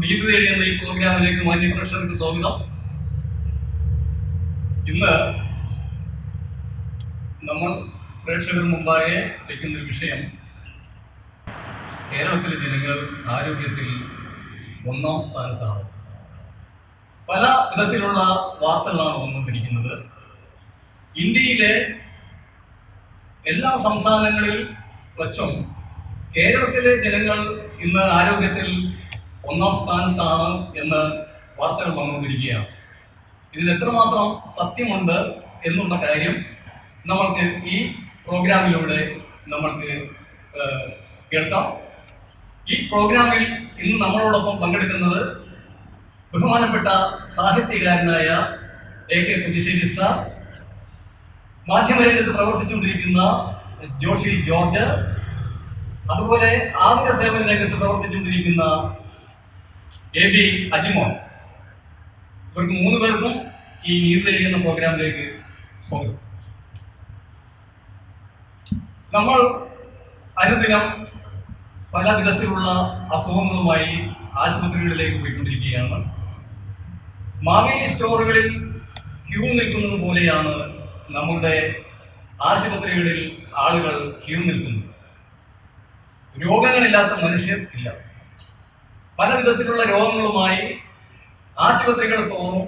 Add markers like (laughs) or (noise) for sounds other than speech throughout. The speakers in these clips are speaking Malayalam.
നീതി തേടി എന്ന ഈ പ്രോഗ്രാമിലേക്ക് മാന്യ പ്രേക്ഷകർക്ക് സ്വാഗതം. ഇന്ന് നമ്മൾ പ്രേക്ഷകർ മുമ്പാകെ വയ്ക്കുന്ന ഒരു വിഷയം കേരളത്തിലെ ജനങ്ങൾ ആരോഗ്യത്തിൽ ഒന്നാം സ്ഥാനത്താണ്. പല വിധത്തിലുള്ള വാർത്തകളാണ് വന്നുകൊണ്ടിരിക്കുന്നത്. ഇന്ത്യയിലെ എല്ലാ സംസ്ഥാനങ്ങളിൽ വച്ചും കേരളത്തിലെ ജനങ്ങൾ ഇന്ന് ആരോഗ്യത്തിൽ ഒന്നാം സ്ഥാനത്താണ് എന്ന് വാർത്തകൾ വന്നുകൊണ്ടിരിക്കുകയാണ്. ഇതിൽ എത്രമാത്രം സത്യമുണ്ട് എന്നുള്ള കാര്യം നമ്മൾക്ക് ഈ പ്രോഗ്രാമിലൂടെ നമ്മൾക്ക് കേൾക്കാം. ഈ പ്രോഗ്രാമിൽ ഇന്ന് നമ്മളോടൊപ്പം പങ്കെടുക്കുന്നത് ബഹുമാനപ്പെട്ട സാഹിത്യകാരനായ എ കെ പുതുശ്ശേരി സാർ മാധ്യമരംഗത്ത് പ്രവർത്തിച്ചുകൊണ്ടിരിക്കുന്ന ജോഷി ജോർജ് അതുപോലെ ആതുര സേവന രംഗത്ത് പ്രവർത്തിച്ചുകൊണ്ടിരിക്കുന്ന എ ബി അജിമോൻ ഇവർക്ക് മൂന്ന് പേർക്കും ഈ നീന്തലി എന്ന പ്രോഗ്രാമിലേക്ക് സ്വാഗതം. നമ്മൾ അനുദിനം പല വിധത്തിലുള്ള അസുഖങ്ങളുമായി ആശുപത്രികളിലേക്ക് പോയിക്കൊണ്ടിരിക്കുകയാണ്. മാവേലി സ്റ്റോറുകളിൽ ക്യൂ നിൽക്കുന്നത് പോലെയാണ് നമ്മുടെ ആശുപത്രികളിൽ ആളുകൾ ക്യൂ നിൽക്കുന്നത്. രോഗങ്ങളില്ലാത്ത മനുഷ്യർ ഇല്ല. പല വിധത്തിലുള്ള രോഗങ്ങളുമായി ആശുപത്രികൾ തോറും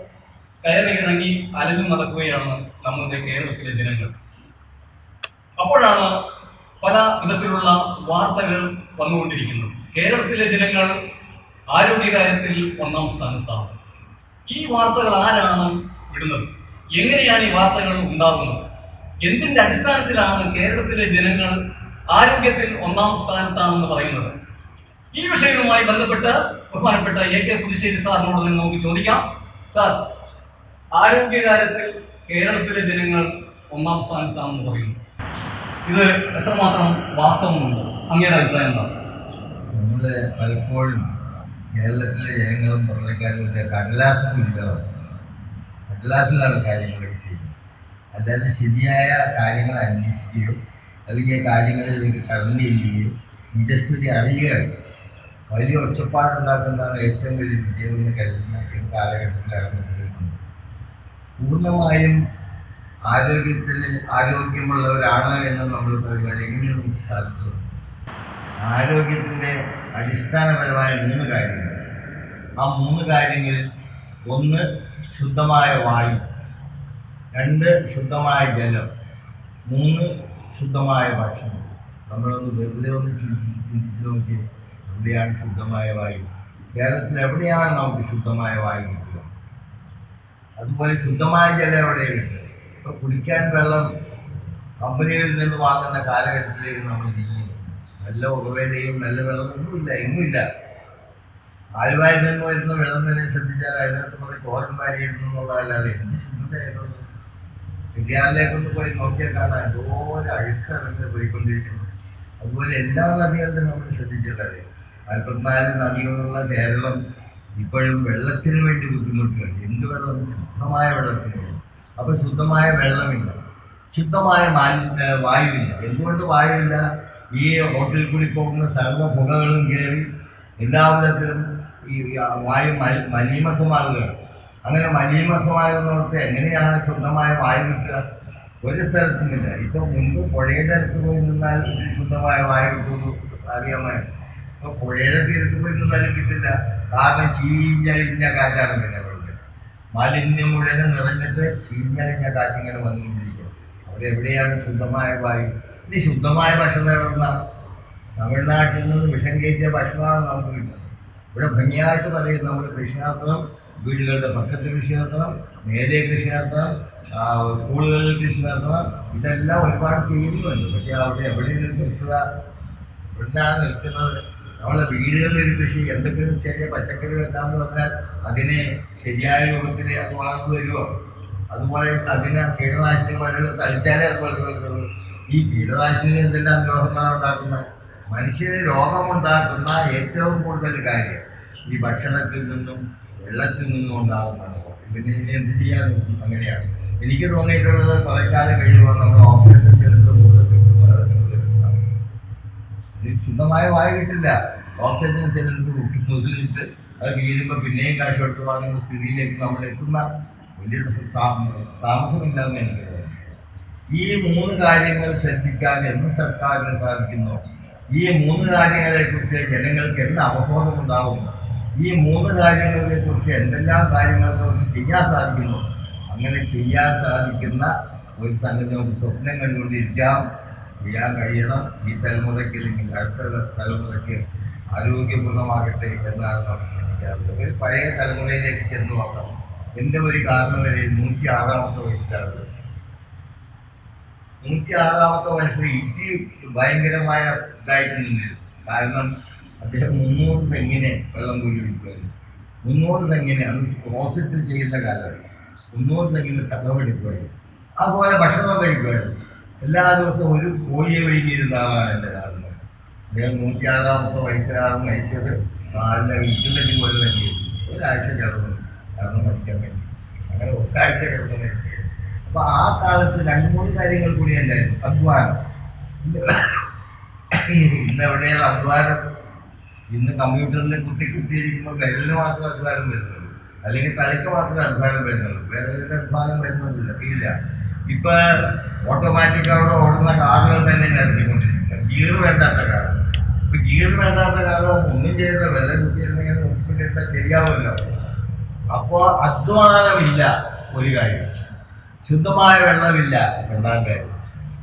കയറി ഇറങ്ങി അലഞ്ഞു നടക്കുകയാണ് നമ്മുടെ കേരളത്തിലെ ജനങ്ങൾ. അപ്പോഴാണ് പല വിധത്തിലുള്ള വാർത്തകൾ വന്നുകൊണ്ടിരിക്കുന്നത്. കേരളത്തിലെ ജനങ്ങൾ ആരോഗ്യകാര്യത്തിൽ ഒന്നാം സ്ഥാനത്താണ്. ഈ വാർത്തകൾ ആരാണ് വിടുന്നത് എങ്ങനെയാണ് ഈ വാർത്തകൾ ഉണ്ടാകുന്നത്? എന്തിന്റെ അടിസ്ഥാനത്തിലാണ് കേരളത്തിലെ ജനങ്ങൾ ആരോഗ്യത്തിൽ ഒന്നാം സ്ഥാനത്താണെന്ന് പറയുന്നത്? ഈ വിഷയവുമായി ബന്ധപ്പെട്ട് ബഹുമാനപ്പെട്ട എ കെ പുതുശ്ശേരി സാറിനോട് തന്നെ നമുക്ക് ചോദിക്കാം. സാർ ആരോഗ്യകാര്യത്തിൽ കേരളത്തിലെ ജനങ്ങൾ ഒന്നാം സ്ഥാനത്താണെന്ന് പറയുന്നു. ഇത് എത്രമാത്രം വാസ്തവമുണ്ട്? അങ്ങയുടെ അഭിപ്രായം എന്താണ്? നമ്മൾ പലപ്പോഴും കേരളത്തിലെ ജനങ്ങളും പത്രക്കാരും ഒക്കെ കടലാസ് കുരുകളാണ് കടലാസിലാണ് കാര്യങ്ങളൊക്കെ ചെയ്യുന്നത്. അല്ലാതെ ശരിയായ കാര്യങ്ങൾ അന്വേഷിക്കുകയോ അല്ലെങ്കിൽ കാര്യങ്ങളിലേക്ക് കടന്നു ചെല്ലുകയോ നിജസ്ഥിതി അറിയുകയോ വലിയ ഒച്ചപ്പാടുണ്ടാക്കുന്നതാണ് ഏറ്റവും വലിയ വിജയമെന്ന് കരുതുന്ന ഈ കാലഘട്ടത്തിലാണ് നിൽക്കുന്നത് പൂർണമായും ആരോഗ്യത്തിൽ ആരോഗ്യമുള്ളവരാണ് എന്ന് നമ്മൾ പറയുമ്പോൾ എങ്ങനെയാണ് നമുക്ക് സാധിക്കുന്നത് ആരോഗ്യത്തിന്റെ അടിസ്ഥാനപരമായ മൂന്ന് കാര്യങ്ങൾ. ആ മൂന്ന് കാര്യങ്ങളിൽ ഒന്ന് ശുദ്ധമായ വായു രണ്ട് ശുദ്ധമായ ജലം മൂന്ന് ശുദ്ധമായ ഭക്ഷണം. നമ്മളൊന്ന് വെറുതെ ഒന്ന് ചിന്തിച്ച് ചിന്തിച്ച് നോക്കി എവിടെയാണ് ശുദ്ധമായ വായു? കേരളത്തിൽ എവിടെയാണ് നമുക്ക് ശുദ്ധമായ വായു കിട്ടുക? അതുപോലെ ശുദ്ധമായ ജലം എവിടെ കിട്ടുക ഇപ്പൊ കുടിക്കാൻ വെള്ളം കമ്പനികളിൽ നിന്ന് വാങ്ങുന്ന കാലഘട്ടത്തിലേക്ക് നമ്മൾ ജീവിക്കുന്നു. നല്ല ഉറവയുടെയും നല്ല വെള്ളമൊന്നുമില്ല എങ്ങുമില്ല ആലുവായിൽ നിന്ന് വരുന്ന വെള്ളം തന്നെ ശ്രദ്ധിച്ചാൽ അതിനകത്ത് കുറെ കോരം വാരി ഇടുന്നുള്ളതല്ലാതെ എന്ത് ശുദ്ധതയായിരുന്നു പെരിയാറിലേക്കൊന്ന് പോയി നോക്കിയാൽ കാണാൻ എന്തോരം അഴുക്കാണ് പോയിക്കൊണ്ടിരിക്കുന്നത് അതുപോലെ എല്ലാ നദികളിലും നമ്മൾ ശ്രദ്ധിച്ചിട്ടറിയാം നാൽപ്പത്തിനാല് നദികളുള്ള കേരളം ഇപ്പോഴും വെള്ളത്തിന് വേണ്ടി ബുദ്ധിമുട്ടുകൾ. എന്ത് വെള്ളം? ശുദ്ധമായ വെള്ളത്തിന് വേണ്ടി. അപ്പൊ ശുദ്ധമായ വെള്ളമില്ല. ശുദ്ധമായ മാലിന്യ വായുവില്ല. എന്തുകൊണ്ട് വായുവില്ല? ഈ ഹോട്ടലിൽ കൂടി പോകുന്ന സർവ പുകകളും കയറി എല്ലാ വിധത്തിലും ഈ വായു മലി മലീമസമാകുകയാണ്. അങ്ങനെ മലീമസമാകുന്നവർക്ക് എങ്ങനെയാണ് ശുദ്ധമായ വായു കിട്ടുക? ഒരു സ്ഥലത്തുമില്ല ഇപ്പൊ മുൻപ് പുഴയുടെ അടുത്ത് പോയി നിന്നാൽ ശുദ്ധമായ വായു കിട്ടുന്നു അറിയാമായിരുന്നു ഇപ്പൊ പുഴയുടെ തീരത്ത് പോയി നിന്നാലും കിട്ടില്ല. കാരണം ചീഞ്ഞളിഞ്ഞ കാറ്റാണ് അവിടെ മാലിന്യം മുഴുവൻ നിറഞ്ഞിട്ട് ചീഞ്ഞളിഞ്ഞ കാറ്റിങ്ങനെ വന്നുകൊണ്ടിരിക്കുക അവിടെ എവിടെയാണ് ശുദ്ധമായ വായു? ഇനി ശുദ്ധമായ ഭക്ഷണം എവിടെ തമിഴ്നാട്ടിൽ നിന്ന് വിഷം കയറ്റിയ ഭക്ഷണമാണ് നമുക്ക് കിട്ടുന്നത്. ഇവിടെ ഭംഗിയായിട്ട് പറയും നമ്മൾ കൃഷി നടത്തണം വീടുകളുടെ പക്കത്ത് കൃഷി നടത്തണം നേരെ കൃഷി നടത്തണം സ്കൂളുകളിൽ കൃഷി നടത്തണം. ഇതെല്ലാം ഒരുപാട് ചെയ്യുന്നുണ്ട്. പക്ഷേ അവിടെ എവിടെയാണ് നിർത്തുക എവിടെയാണ് നിൽക്കുന്നത്? നമ്മളെ വീടുകളിൽ കൃഷി എന്തൊക്കെ ചെറിയ പച്ചക്കറി വെക്കാമെന്ന് പറഞ്ഞാൽ അതിനെ ശരിയായ രൂപത്തിൽ അത് വളർന്നു വരുമോ അതുപോലെ അതിന് കീടനാശിനി മഴകൾ തളിച്ചാലേ അത് വളർന്നു ഈ കീടനാശിനി എന്തെല്ലാം രോഗങ്ങളാണ് ഉണ്ടാക്കുന്നത്? മനുഷ്യന് രോഗമുണ്ടാക്കുന്ന ഏറ്റവും കൂടുതൽ കാര്യം ഈ ഭക്ഷണത്തിൽ നിന്നും വെള്ളത്തിൽ നിന്നും ഉണ്ടാകുന്നതാണ്. ഇതിനെ ഇനി എന്ത് ചെയ്യാൻ അങ്ങനെയാണ്. എനിക്ക് തോന്നിയിട്ടുള്ളത് കുറെ കഴിയുമ്പോൾ നമ്മൾ ഓക്സിജൻ സിലിണ്ടർ കൂടുതൽ കിട്ടുന്ന നടക്കുന്നത് വരുന്നതാണ് ഇത് ശുദ്ധമായ വായ കിട്ടില്ല. ഓക്സിജൻ സിലിണ്ടർ മുതലിട്ട് അത് വീഴുമ്പോൾ പിന്നെയും കാശ് എടുത്ത് വാങ്ങുന്ന സ്ഥിതിയിലേക്ക് നമ്മൾ എത്തുന്ന വലിയ താമസമില്ലാന്ന് എനിക്ക് ഈ മൂന്ന് കാര്യങ്ങൾ ശ്രദ്ധിക്കാൻ എന്ന് സർക്കാരിന് സാധിക്കുന്നു. ഈ മൂന്ന് കാര്യങ്ങളെ കുറിച്ച് ജനങ്ങൾക്ക് എന്ത് ഉണ്ടാവും ഈ മൂന്ന് കാര്യങ്ങളെ കുറിച്ച് എന്തെല്ലാം കാര്യങ്ങൾ നമുക്ക് ചെയ്യാൻ സാധിക്കുന്നു? അങ്ങനെ ചെയ്യാൻ സാധിക്കുന്ന ഒരു സംഗതി നമുക്ക് സ്വപ്നം കണ്ടുകൊണ്ടിരിക്കാം. ചെയ്യാൻ കഴിയണം. ഈ തലമുറയ്ക്ക് അല്ലെങ്കിൽ അടുത്ത തലമുറയ്ക്ക് ആരോഗ്യപൂർണമാകട്ടെ എന്നാണ് നാം ചിന്തിക്കാറുള്ളത്. ഒരു പഴയ തലമുറയിലേക്ക് ചെന്ന് നോക്കാം. എന്റെ ഒരു കാരണം വരെ നൂറ്റി ആറാമത്തെ വയസ്സിലാണ് നൂറ്റി ആറാമത്തെ വയസ്സിൽ ഇറ്റി ഭയങ്കരമായ ഇതായിട്ട് നിന്നിരുന്നു കാരണം അദ്ദേഹം മുന്നൂറ് തെങ്ങിനെ വെള്ളം കൂലി വിൽക്കുമായിരുന്നു മുന്നൂറ് തെങ്ങിനെ അത് ക്ലോസറ്റ് ചെയ്യുന്ന കാലമാണ്. മുന്നൂറ് തെങ്ങിന് തകവെടുക്കുമായിരുന്നു അതുപോലെ ഭക്ഷണം കഴിക്കുമായിരുന്നു എല്ലാ ദിവസവും ഒരു കോഴിയെ വൈകിയിരുന്ന ആളാണ് എന്റെ കാരണം അദ്ദേഹം നൂറ്റിയാറാമത്തെ വയസ്സിലാണ് മരിച്ചത്. നാലിന് ഇരുന്നെങ്കിൽ പോലെ തന്നെയായിരുന്നു ഒരാഴ്ച കിടന്നു. കാരണം മരിക്കാൻ വേണ്ടി. അങ്ങനെ ഒരാഴ്ച കിടന്നു മരിച്ചു. അപ്പൊ ആ കാലത്ത് രണ്ട് മൂന്ന് കാര്യങ്ങൾ കൂടി ഉണ്ടായിരുന്നു. അധ്വാനം. ഇന്ന് എവിടെയാണ് അധ്വാനം? ഇന്ന് കമ്പ്യൂട്ടറിൽ കുത്തി കുത്തിയിരിക്കുമ്പോൾ വിരലിന് മാത്രം അധ്വാനം വരുന്നുള്ളൂ. അല്ലെങ്കിൽ തലയ്ക്ക് മാത്രമേ അധ്വാനം വരുന്നുള്ളൂ. ഒരു അധ്വാനം വരുന്നതില്ല. ഇല്ല. ഇപ്പൊ ഓട്ടോമാറ്റിക് അവിടെ ഓടുന്ന കാറുകൾ തന്നെ ഇറങ്ങിക്കൊണ്ടിരിക്കുക ഗിയർ വേണ്ടാത്ത കാർ ഇപ്പൊ ഗിയർ വേണ്ടാത്ത കാറോ ഒന്നും ചെയ്ത വില കുത്തിയിരുന്നെങ്കിൽ നോക്കിക്കൊണ്ടിരുന്ന ശരിയാവുമല്ലോ. അപ്പോൾ അധ്വാനമില്ല ഒരു കാര്യം. ശുദ്ധമായ വെള്ളമില്ല രണ്ടാം കാര്യം.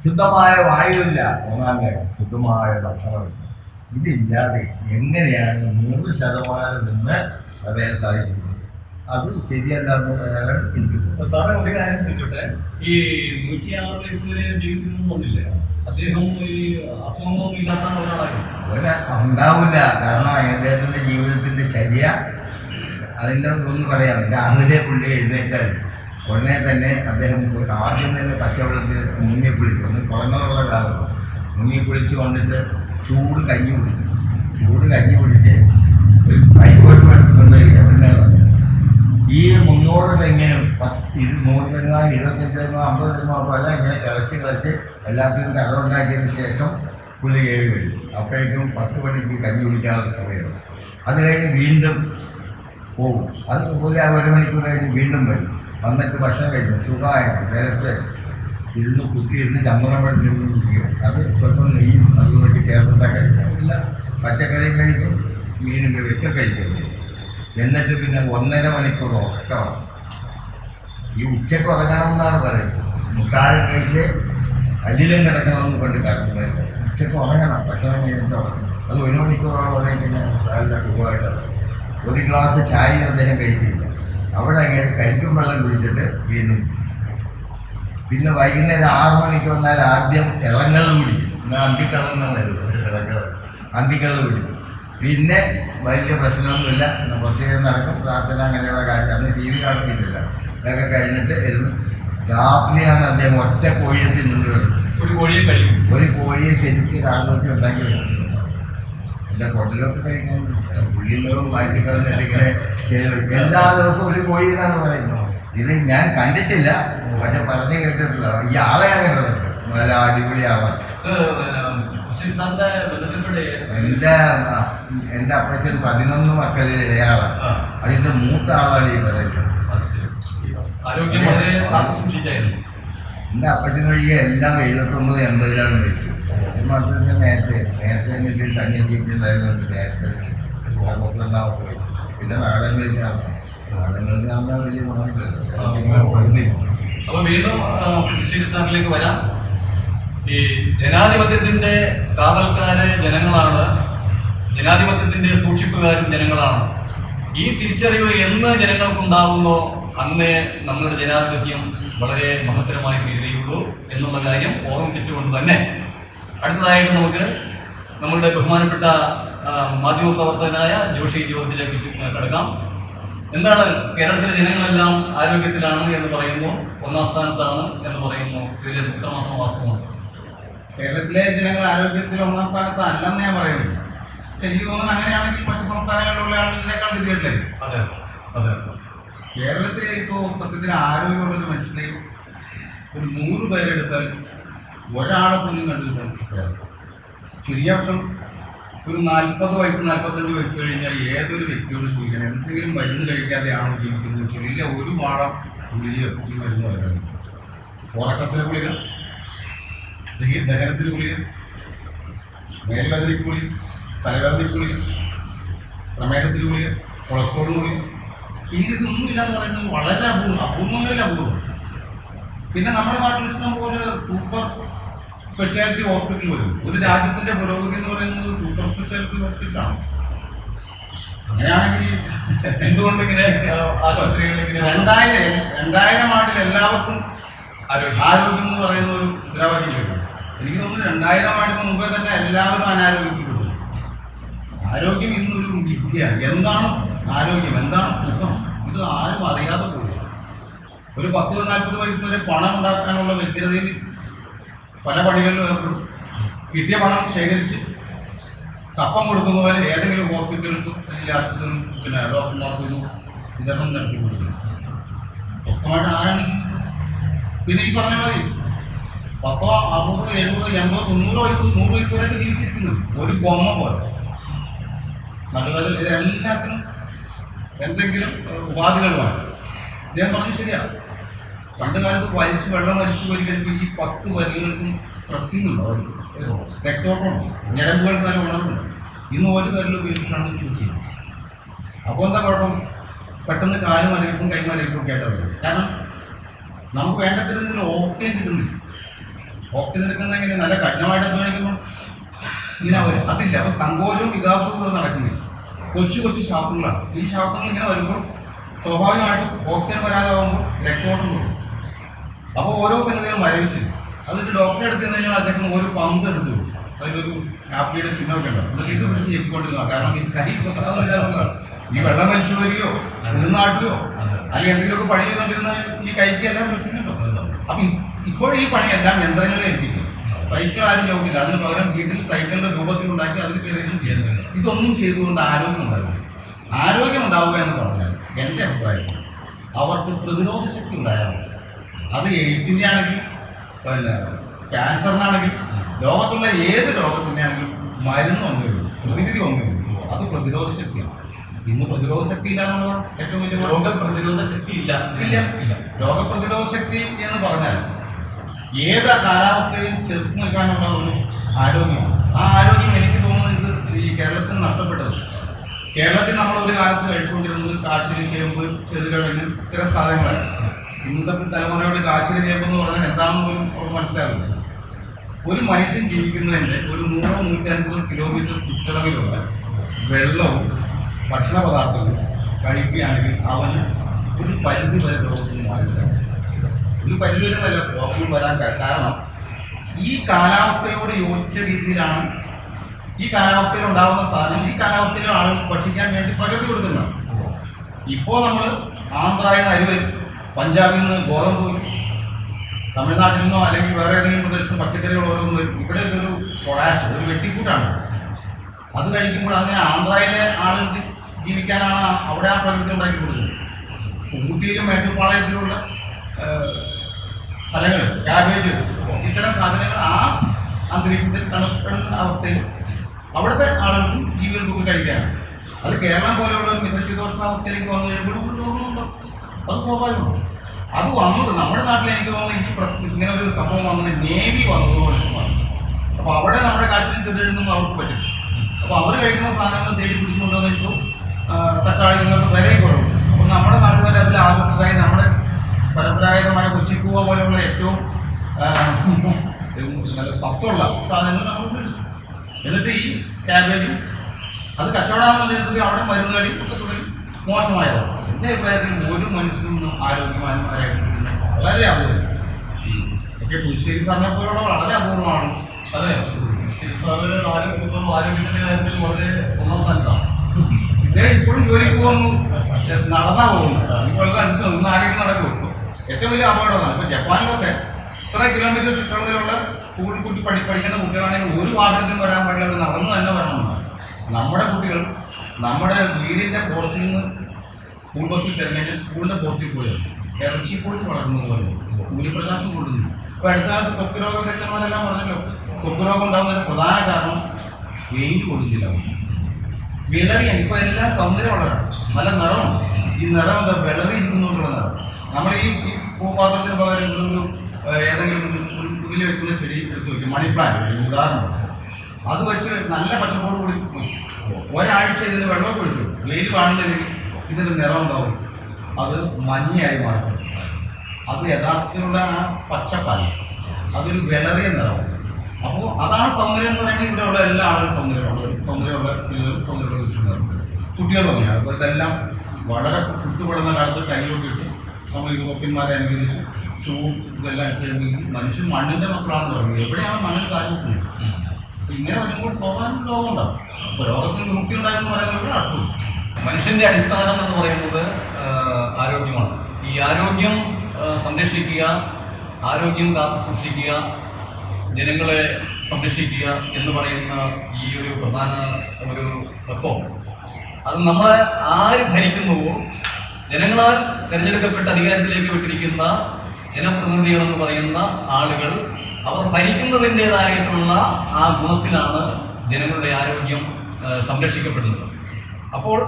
ശുദ്ധമായ വായുവില്ല മൂന്നാം കാര്യം. ശുദ്ധമായ ഭക്ഷണമില്ല. ഇതില്ലാതെ എങ്ങനെയാണ് നൂറ് ശതമാനം നിന്ന് പറയാൻ സാധിക്കുന്നത്? അത് ശരിയല്ലാന്ന് പറയാൻ എനിക്ക് തോന്നുന്നത്. സാറേ ഒരു കാര്യം ചോദിച്ചോട്ടെ ഈ നൂറ്റിയാറ് വയസ്സ് വരെ ജീവിച്ചിരുന്നില്ലേ അദ്ദേഹം ഈ അസുഖങ്ങളൊന്നും ഇല്ലാത്ത ഒരാളായിരുന്നു. ഒരു ഉണ്ടാവില്ല കാരണം അദ്ദേഹത്തിന്റെ ജീവിതത്തിന്റെ ശരിയ. അതിന്റെ ഒന്ന് പറയാം. രാവിലെ പുള്ളി എഴുന്നേറ്റാൽ ഉടനെ തന്നെ അദ്ദേഹം ആദ്യം തന്നെ പച്ചവെള്ളത്തിൽ മുങ്ങി കുളിക്കും. ഒന്ന് കുളങ്ങളുള്ള കാലം മുങ്ങി കുളിച്ച് വന്നിട്ട് ചൂട് കഞ്ഞി കുടിക്കും. ചൂട് കഞ്ഞി കുടിച്ച് ഒരു കൈക്കോട്ട് കൊണ്ടുപോയി എവിടുന്നാണ് ഈ മുന്നൂറ് തെങ്ങിനും നൂറ് തെങ്ങോ ഇരുപത്തഞ്ച് തെങ്ങോ അമ്പത് തെങ്ങോ പല ഇങ്ങനെ കിളച്ച് കിളച്ച് എല്ലാത്തിനും കടമുണ്ടാക്കിയതിന് ശേഷം പുള്ളി കയറി വരും. അപ്പോഴേക്കും പത്ത് മണിക്ക് കഞ്ഞി കുടിക്കാനുള്ള സമയമാണ് അത് കഴിഞ്ഞ് വീണ്ടും പോകും അത് ഒരു ഒരു മണിക്കൂർ കഴിഞ്ഞ് വീണ്ടും വരും. വന്നിട്ട് ഭക്ഷണം കഴിക്കും. സുഖമായിട്ട് നേരത്തെ ഇരുന്ന് കുത്തിയിരുന്ന് ചമ്മണം ഇരിക്കും അത് സ്വല്പം നെയ്യും അതുകൊണ്ടൊക്കെ ചേർത്തിട്ടാണ് കഴിക്കും ഇല്ല പച്ചക്കറിയും കഴിക്കും മീനും ഒക്കെ കഴിക്കും. എന്നിട്ട് പിന്നെ ഒന്നര മണിക്കൂർ ഉറക്കണം ഈ ഉച്ചയ്ക്ക് ഉറങ്ങണം എന്നാണ് പറയുന്നത്. മുട്ടാഴ് കഴിച്ച് അല്ലിലും കിടക്കണമെന്ന് കണ്ട് കാര്യം ഉച്ചയ്ക്ക് ഉറങ്ങണം ഭക്ഷണം കഴിഞ്ഞിട്ട് ഉറങ്ങണം. അത് ഒരു മണിക്കൂറോളം ഉറങ്ങി കഴിഞ്ഞാൽ നല്ല സുഖമായിട്ട് ഒരു ഗ്ലാസ് ചായ അദ്ദേഹം കഴിക്കില്ല അവിടെ അങ്ങനെ കരിക്കും വെള്ളം കുടിച്ചിട്ട് വീണ്ടും പിന്നെ വൈകുന്നേരം ആറ് മണിക്ക് വന്നാൽ ആദ്യം ഇളങ്ങൾ കുടിക്കും. എന്നാൽ അന്തിക്കളങ്ങൾ ഇളങ്ങൾ അന്തിക്കളം കുടിക്കും. പിന്നെ വലിയ പ്രശ്നമൊന്നുമില്ല. കുറച്ച് നടക്കും. പ്രാർത്ഥന അങ്ങനെയുള്ള കാര്യം അന്ന് ടി വി കാണുന്നില്ല ഇതൊക്കെ കഴിഞ്ഞിട്ട് ഇരുന്ന് രാത്രിയാണ് അദ്ദേഹം ഒറ്റ കോഴിയെ തിന്നുന്നത് ഒരു കോഴിയെ കഴിക്കും ഒരു കോഴിയെ ശരിക്ക് രാവിലെ വെച്ച് ഉണ്ടാക്കി വെക്കും എല്ലാ ഹോട്ടലിലൊക്കെ കഴിക്കാൻ പുള്ളിന്നും ഇങ്ങനെ എല്ലാ ദിവസവും ഒരു കോഴി എന്നാണ് പറയുന്നത്. ഇത് ഞാൻ കണ്ടിട്ടില്ല. പക്ഷെ പറഞ്ഞു കേട്ടിട്ടില്ല. ഈ ആളെ ഞാൻ കണ്ടിട്ടുണ്ട്. നല്ല അടിപൊളി ആളാണ് എന്റെ എന്റെ അപ്പച്ചൻ പതിനൊന്ന് മക്കളിൽ ഇളയാളാണ് അതിന്റെ അതിന്റെ മൂത്ത ആളാണ് ഈ പറയുന്നത് എന്റെ അപ്പച്ചൻ വഴിയെ എല്ലാം എഴുപത്തൊമ്പത് എൺപതിലാണ് മരിച്ചു അത് മാത്രമല്ല നേരത്തെ നേരത്തെ എനിക്ക് കണ്ണിയൊക്കെ ഉണ്ടായതുകൊണ്ട് നേരത്തെ മുപ്പത്തിരണ്ടാമത്തെ വയസ്സ് പിന്നെ നാടൻ വയസ്സാണ് നാടൻ വയസ്സിനാകുമ്പോൾ വലിയ അപ്പൊ വീണ്ടും സാറിലേക്ക് വരാം. ഈ ജനാധിപത്യത്തിന്റെ കാവൽക്കാര് ജനങ്ങളാണ് ജനാധിപത്യത്തിന്റെ സൂക്ഷിപ്പുകാരും ജനങ്ങളാണ്. ഈ തിരിച്ചറിവ് എന്ന് ജനങ്ങൾക്കുണ്ടാവുന്നോ അന്നേ നമ്മളുടെ ജനാധിപത്യം വളരെ മഹത്തരമായി തീരുകയുള്ളൂ എന്നുള്ള കാര്യം ഓർമ്മിപ്പിച്ചുകൊണ്ട് തന്നെ. അടുത്തതായിട്ട് നമുക്ക് നമ്മളുടെ ബഹുമാനപ്പെട്ട മാധ്യമ മാധ്യമപ്രവർത്തകനായ ജോഷി ജോർജിലേക്ക് കിടക്കാം. എന്താണ് കേരളത്തിലെ ജനങ്ങളെല്ലാം ആരോഗ്യത്തിലാണ് എന്ന് പറയുന്നു? ഒന്നാം സ്ഥാനത്താണ് എന്ന് പറയുന്നു. ഇതിൽ എത്രമാത്രം വാസ്തവമാണ്. കേരളത്തിലെ ജനങ്ങൾ ആരോഗ്യത്തിൽ ഒന്നാം സ്ഥാനത്ത് അല്ലെന്ന് ഞാൻ പറയുന്നില്ല. പക്ഷെ എനിക്ക് തോന്നുന്നു അങ്ങനെയാണെങ്കിൽ മറ്റു സംസ്ഥാനങ്ങളിലുള്ള ആളുകളെക്കാൾ വിധിയല്ലേ അതെ അതെ. കേരളത്തിലെ ഇപ്പോൾ സത്യത്തിൽ ആരോഗ്യമുള്ള ഒരു മനുഷ്യനെ ഒരു നൂറ് പേരെടുത്താൽ ഒരാളെ പോലും കണ്ടിട്ടുണ്ട് ചുരുങ്ങിയ ഒരു നാൽപ്പത് വയസ്സ് നാൽപ്പത്തഞ്ച് വയസ്സ് കഴിഞ്ഞാൽ ഏതൊരു വ്യക്തിയോട് ചോദിക്കണം എന്തെങ്കിലും മരുന്ന് കഴിക്കാതെയാണോ ജീവിക്കുന്നത്? ചെറിയ ഒരു വാളം ഗുളിക ഈ മരുന്ന് പറയുന്നത് ഉറക്കത്തിന് ഗുളിക. ദഹനത്തിന് ഗുളിക മേൽവേദനയ്ക്ക് ഗുളിക തലവേദനയ്ക്ക് ഗുളിക പ്രമേഹത്തിന് ഗുളിക കൊളസ്ട്രോളിന് ഗുളിക ഇനി ഇതൊന്നും ഇല്ലാന്ന് പറയുന്നത് വളരെ അപൂർവം അപൂർവങ്ങളിൽ അപൂർവം. പിന്നെ നമ്മുടെ നാട്ടിൽ ഇഷ്ടം പോലെ സൂപ്പർ സ്പെഷ്യാലിറ്റി ഹോസ്പിറ്റൽ വരും. ഒരു രാജ്യത്തിന്റെ പുരോഗതി എന്ന് പറയുന്നത് സൂപ്പർ സ്പെഷ്യാലിറ്റി ഹോസ്പിറ്റലാണ് അങ്ങനെയാണെങ്കിൽ എന്തുകൊണ്ട് (laughs) ഇങ്ങനെ രണ്ടായിരം രണ്ടായിരം ആണ്ടിൽ എല്ലാവർക്കും ആരോഗ്യം? ആരോഗ്യം എന്ന് പറയുന്ന ഒരു മുദ്രാവാക്യം കേട്ടു എനിക്ക് തോന്നുന്നു രണ്ടായിരം ആണ്ട് മുമ്പേ തന്നെ എല്ലാവരും അനാരോഗ്യപ്പെട്ടു ആരോഗ്യം ഇന്നൊരു വിദ്യയാണ്. എന്താണ് ആരോഗ്യം? എന്താണ് സുഖം? ഇത് ആരും അറിയാതെ പോയി. ഒരു പത്ത് നാൽപ്പത് വയസ്സ് വരെ പണം ഉണ്ടാക്കാനുള്ള വ്യക്തതയിൽ പല പണികളിലും ഏർപ്പെടും കിട്ടിയ പണം ശേഖരിച്ച് കപ്പം കൊടുക്കുന്ന പോലെ ഏതെങ്കിലും ഹോസ്പിറ്റലുകൾക്കും അല്ലെങ്കിൽ ആശുപത്രിയിലും പിന്നെ ഡോക്ടർമാർക്കൊന്നും വിതരണം നടത്തി കൊടുക്കുന്നു സ്വസ്ഥമായിട്ട് ആരാണ്? പിന്നെ ഈ പറഞ്ഞ മതി പത്തോ അറുപതോ എഴുപതോ എൺപതോ തൊണ്ണൂറോ വയസ്സ് നൂറ് വയസ്സ് വരെയൊക്കെ ജീവിച്ചിരിക്കുന്നത് ഒരു ബൊമ്മ പോലെ. ഇത് എല്ലാത്തിനും എന്തെങ്കിലും ഉപാധികൾ വേണം. ഇദ്ദേഹം പറഞ്ഞു ശരിയാ. പണ്ട് കാലത്ത് വലിച്ച് വെള്ളം വലിച്ചു പോയിരിക്കുമ്പോൾ ഈ പത്ത് വരലുകൾക്കും പ്രസിന്നുണ്ടോ ഉണ്ട്? അവർക്ക് രക്തോട്ടമുണ്ട് ഞരമ്പുകൾക്ക് നല്ല ഉണർവുണ്ട് ഇന്ന് ഒരു കരലും ഉപയോഗിച്ചിട്ടാണ് ഇത് ചെയ്യുന്നത്. അപ്പോൾ എന്താ കുഴപ്പം? പെട്ടെന്ന് കാലും അലയിപ്പും കൈമരയിപ്പും ഒക്കെ ആയിട്ട് കാരണം നമുക്ക് വേണ്ടത്ര ഓക്സിജൻ കിട്ടുന്നില്ല. ഓക്സിജൻ എടുക്കുന്ന എങ്ങനെ? നല്ല കഠിനമായിട്ട് അധ്വാനിക്കുമ്പോൾ ഇങ്ങനെ വരും. അതില്ല. അപ്പോൾ സങ്കോചവും വികാസവും കൂടെ നടക്കുന്നില്ല. കൊച്ചു കൊച്ചു ശ്വാസങ്ങളാണ്. ഈ ശ്വാസങ്ങൾ ഇങ്ങനെ വരുമ്പോൾ സ്വാഭാവികമായിട്ടും ഓക്സിജൻ വരാതാവുമ്പോൾ രക്തോട്ടം തോന്നും അപ്പോൾ ഓരോ സംഗതികളും മരവിച്ച് അതിട്ട് ഡോക്ടറെ എടുത്ത് കഴിഞ്ഞാൽ അദ്ദേഹം ഒരു പമ്പ് എടുത്തു അതിലൊരു ചിഹ്നം ചിഹ്നമൊക്കെ ഉണ്ടാവും. അതൊക്കെ ഇത് പിടിച്ച് ഞെക്കിക്കൊണ്ടിരുന്ന കാരണം ഈ കരി പ്രസാദമില്ലാത്തതാണ് ഈ വെള്ളം വലിച്ചു വരികയോ നാട്ടിലോ അല്ലെങ്കിൽ എന്തെങ്കിലുമൊക്കെ പണി ചെയ്തുകൊണ്ടിരുന്നാൽ ഈ കൈക്ക് എല്ലാം പ്രശ്നമുണ്ടോ അപ്പൊ ഇപ്പോൾ ഈ പണിയെല്ലാം യന്ത്രങ്ങളെ ഏൽപ്പിക്കും സൈക്കിൾ ആരും ചവിട്ടില്ല അതിന് പകരം വീട്ടിൽ സൈക്കിളിന്റെ രൂപത്തിൽ ഉണ്ടാക്കി അതിൽ കയറിയും ചെയ്യുന്നില്ല ഇതൊന്നും ചെയ്തുകൊണ്ട് ആരോഗ്യം ഉണ്ടാവില്ല. ആരോഗ്യം ഉണ്ടാവുക എന്ന് പറഞ്ഞാൽ എന്റെ അഭിപ്രായത്തിൽ അവർക്ക് പ്രതിരോധ ശക്തി ഉണ്ടായാൽ അത് എയ്ഡ്സിന്റെ ആണെങ്കിൽ പിന്നെ ക്യാൻസറിനാണെങ്കിൽ ലോകത്തുള്ള ഏത് രോഗത്തിന്റെ ആണെങ്കിലും മരുന്ന് ഒന്നുമില്ല പ്രതിവിധി ഒന്നുമില്ല അത് പ്രതിരോധ ശക്തിയാണ്. ഇന്ന് പ്രതിരോധ ശക്തി ഇല്ല എന്നുള്ളതാണ് ഏറ്റവും വലിയ. രോഗപ്രതിരോധ ശക്തി ഇല്ല. ഇല്ല. രോഗപ്രതിരോധ ശക്തി എന്ന് പറഞ്ഞാൽ ഏത് കാലാവസ്ഥയിലും ചെറുത്ത് നിൽക്കാനുള്ള ഒരു ആരോഗ്യമാണ്? ആ ആരോഗ്യം എനിക്ക് തോന്നുന്നത് ഇത് ഈ കേരളത്തിൽ നഷ്ടപ്പെട്ടത്. കേരളത്തിൽ നമ്മൾ ഒരു കാലത്ത് കഴിച്ചുകൊണ്ടിരുന്നത് കാച്ചിൽ ചേമ്പ് ചെറുകിഴങ്ങ് ഇത്തരം സാധനങ്ങളായിരുന്നു ഇന്നത്തെ തലമുറയോട് കാച്ചിൽ ചേമ്പ് എന്ന് പറഞ്ഞാൽ എന്താണെന്ന് പോലും അവർക്ക് മനസ്സിലാവില്ല. ഒരു മനുഷ്യൻ ജീവിക്കുന്നതിന്റെ ഒരു നൂറോ നൂറ്റൻപത് കിലോമീറ്റർ ചുറ്റളവിലുള്ള വെള്ളവും ഭക്ഷണ പദാർത്ഥങ്ങളും കഴിക്കുകയാണെങ്കിൽ അവന് ഒരു പരിധി വരെ പ്രവർത്തനം ഒരു നല്ല രോഗങ്ങൾ വരാൻ കാരണം ഈ കാലാവസ്ഥയോട് യോജിച്ച രീതിയിലാണ് ഈ കാലാവസ്ഥയിൽ ഉണ്ടാകുന്ന സാധനം ഈ കാലാവസ്ഥയിലെ ആളുകൾ ഭക്ഷിക്കാൻ വേണ്ടി പ്രകൃതി കൊടുക്കുന്നത് ഇപ്പോൾ നമ്മൾ ആന്ധ്രയിൽ നിന്ന് അരി പഞ്ചാബിൽ നിന്ന് ഗോതമ്പ് തമിഴ്നാട്ടിൽ നിന്നോ അല്ലെങ്കിൽ വേറെ ഏതെങ്കിലും പ്രദേശത്ത് പച്ചക്കറികൾ ഓരോന്ന് വരും ഇവിടെ ഒരു പൊളാഷ് ഒരു വെട്ടിക്കൂട്ടാണ്. അത് കഴിക്കുമ്പോൾ അങ്ങനെ ആന്ധ്രയിലെ ആളുകൾക്ക് ജീവിക്കാനാണ് അവിടെ ആ പ്രകൃതി ഉണ്ടാക്കി കൊടുക്കുന്നത്. ഊട്ടിയിലും മേട്ടുപ്പാളയത്തിലുള്ള ഫലങ്ങൾ ക്യാബേജ് ഇത്തരം സാധനങ്ങൾ ആ അന്തരീക്ഷത്തിൽ തണുപ്പെടുന്ന അവസ്ഥയിൽ അവിടുത്തെ ആളുകൾക്കും ജീവികൾക്കൊക്കെ കഴിക്കാനാണ്. അത് കേരളം പോലെയുള്ള മിതശീതോഷ്ണാവസ്ഥയിലേക്ക് വന്നു കഴിയുമ്പോൾ രോഗമുണ്ടോ. അത് സ്വാഭാവികമാണ്. അത് വന്നത് നമ്മുടെ നാട്ടിൽ എനിക്ക് തോന്നുന്നു ഈ പ്രശ്നം ഇങ്ങനെ ഒരു സംഭവം വന്നത് നേവി വന്നതുപോലെ അപ്പോൾ അവിടെ നമ്മുടെ കാച്ചിലും ചെറുതെഴുതുമ്പോൾ അവർക്ക് പറ്റും അപ്പോൾ അവർ കഴിക്കുന്ന സാധനങ്ങൾ തേടി പിടിച്ചുകൊണ്ടുവന്ന് തക്കാളികളൊക്കെ വിലയും കുറവുണ്ട്. അപ്പോൾ നമ്മുടെ നാട്ടുകാർ അതിൽ ആകർഷകരായി നമ്മുടെ പരമ്പരാഗതമായ കൊച്ചിക്കൂവ പോലെയുള്ള ഏറ്റവും നല്ല സത്തുള്ള സാധനങ്ങൾ നമ്മൾ ഉപയോഗിച്ചു. എന്നിട്ട് ഈ ക്യാബേജും അത് കച്ചവടമാണെന്ന് പറയുന്നത് അവിടെ മരുന്നുകളിൽ ഒക്കെ തുടങ്ങി മോശമായ അവസ്ഥ. എന്റെ അഭിപ്രായത്തിൽ ഒരു മനുഷ്യനും ആരോഗ്യവാന്മാരായിട്ട് വളരെ അപൂർവം. ഒക്കെ പുതുശ്ശേരി സാറിനെ പോലുള്ള വളരെ അപൂർവമാണ്. അതെ. ശരി സാറ് ആരോഗ്യ ആരോഗ്യത്തിന്റെ കാര്യത്തിൽ വളരെ ഒന്നാം സ്ഥാനത്താണ് ഇദ്ദേഹം ഇപ്പോഴും ജോലിക്ക് പോകുന്നു. നടന്നാ പോകുന്നു. ഇപ്പോഴത്തെ അനുസരിച്ച് ഒന്ന് ആരെങ്കിലും നടക്കുമോ ഏറ്റവും വലിയ അപകടമാണ് ഇപ്പൊ ജപ്പാനിലൊക്കെ ഇത്ര കിലോമീറ്റർ ചുറ്റളവിലുള്ള സ്കൂളിൽ കുട്ടി പഠി പഠിക്കുന്ന കുട്ടികളാണെങ്കിൽ ഒരു വാഹനത്തിനും വരാൻ പാടില്ല. നടന്നു തന്നെ വരണമെന്നാണ് നമ്മുടെ കുട്ടികൾ നമ്മുടെ വീടിന്റെ പോർച്ചിൽ നിന്ന് സ്കൂൾ ബസ്സിൽ തിരഞ്ഞെടുത്ത് സ്കൂളിന്റെ പോർച്ചിൽ പോയത് ഇറച്ചി പോയി. വളർന്നത് പോലെ സൂര്യപ്രകാശം കൊള്ളുന്നു ഇപ്പൊ അടുത്ത കാലത്ത് ത്വക്ക് രോഗ വിദഗ്ധന്മാരെല്ലാം പറഞ്ഞല്ലോ. ത്വക്ക് രോഗം ഉണ്ടാകുന്നതിന് പ്രധാന കാരണം വെയിൽ കൊള്ളുന്നില്ല വിളറിയാണ് ഇപ്പൊ എല്ലാം സൗന്ദര്യം വളരണം നല്ല നിറമാണ് ഈ നിറം എന്താ? വിളറി ഇരിക്കുന്നതുകൊണ്ടുള്ള നിറം. നമ്മൾ ഈ പൂപ്പാത്രത്തിന് പൂപാത്രത്തിന് പകരം ഒരു ഏതെങ്കിലും മുന്നിൽ വെക്കുന്ന ചെടി എടുത്ത് വെക്കും. മണി പ്ലാന്റ് ഉദാഹരണം അത് വെച്ച് നല്ല പച്ചപ്പോട് കൂടി ഒരാഴ്ച ഇതിന് വെള്ളം ഒഴിച്ചു വെയിൽ കാണുന്നില്ല ഇതിന്റെ നിറം ഉണ്ടാവും അത് മഞ്ഞയായി മാറും. അത് യഥാർത്ഥത്തിലുള്ള ആ പച്ചപ്പാൽ അതൊരു വിളറിയ നിറമാണ് അപ്പോൾ അതാണ് സൗന്ദര്യം എന്ന് പറയുന്നത്. ഇവിടെയുള്ള എല്ലാ ആളുകളും സൗന്ദര്യമുള്ള സൗന്ദര്യമുള്ള സ്ത്രീകളും സൗന്ദര്യമുള്ള കുട്ടികളും അങ്ങനെയാണ്. അപ്പോൾ ഇതെല്ലാം വളരെ ചുട്ടുപെടുന്ന കാലത്ത് കൈ ഇട്ട് നമ്മൾ യൂറോപ്യന്മാരെ അനുകരിച്ച് ഷൂ ഇതെല്ലാം ഇട്ട് കഴിഞ്ഞെങ്കിൽ മനുഷ്യൻ മണ്ണിന്റെ മക്കളാണെന്ന് പറയുന്നത് എവിടെയാണ് മണ്ണിൽ കാര്യം ഇങ്ങനെ വരുമ്പോൾ സ്വാഭാവിക ലോകം ഉണ്ടാവും. അപ്പോൾ രോഗത്തിന് മുക്തി ഉണ്ടായെന്ന് പറയുന്നത് അർത്ഥം. മനുഷ്യന്റെ അടിസ്ഥാനം എന്ന് പറയുന്നത് ആരോഗ്യമാണ്. ഈ ആരോഗ്യം സംരക്ഷിക്കുക ആരോഗ്യം കാത്തു സൂക്ഷിക്കുക ജനങ്ങളെ സംരക്ഷിക്കുക എന്ന് പറയുന്ന ഈ ഒരു പ്രധാന ഒരു തത്വം. അത് നമ്മളെ ആര് ഭരിക്കുന്നുവോ ജനങ്ങളാൽ തിരഞ്ഞെടുക്കപ്പെട്ട അധികാരത്തിലേക്ക് വിട്ടിരിക്കുന്ന ജനപ്രതിനിധികളെന്ന് പറയുന്ന ആളുകൾ അവർ ഭരിക്കുന്നതിന്റെതായിട്ടുള്ള ആ ഗുണത്തിലാണ് ജനങ്ങളുടെ ആരോഗ്യം സംരക്ഷിക്കപ്പെടുന്നത്. അപ്പോൾ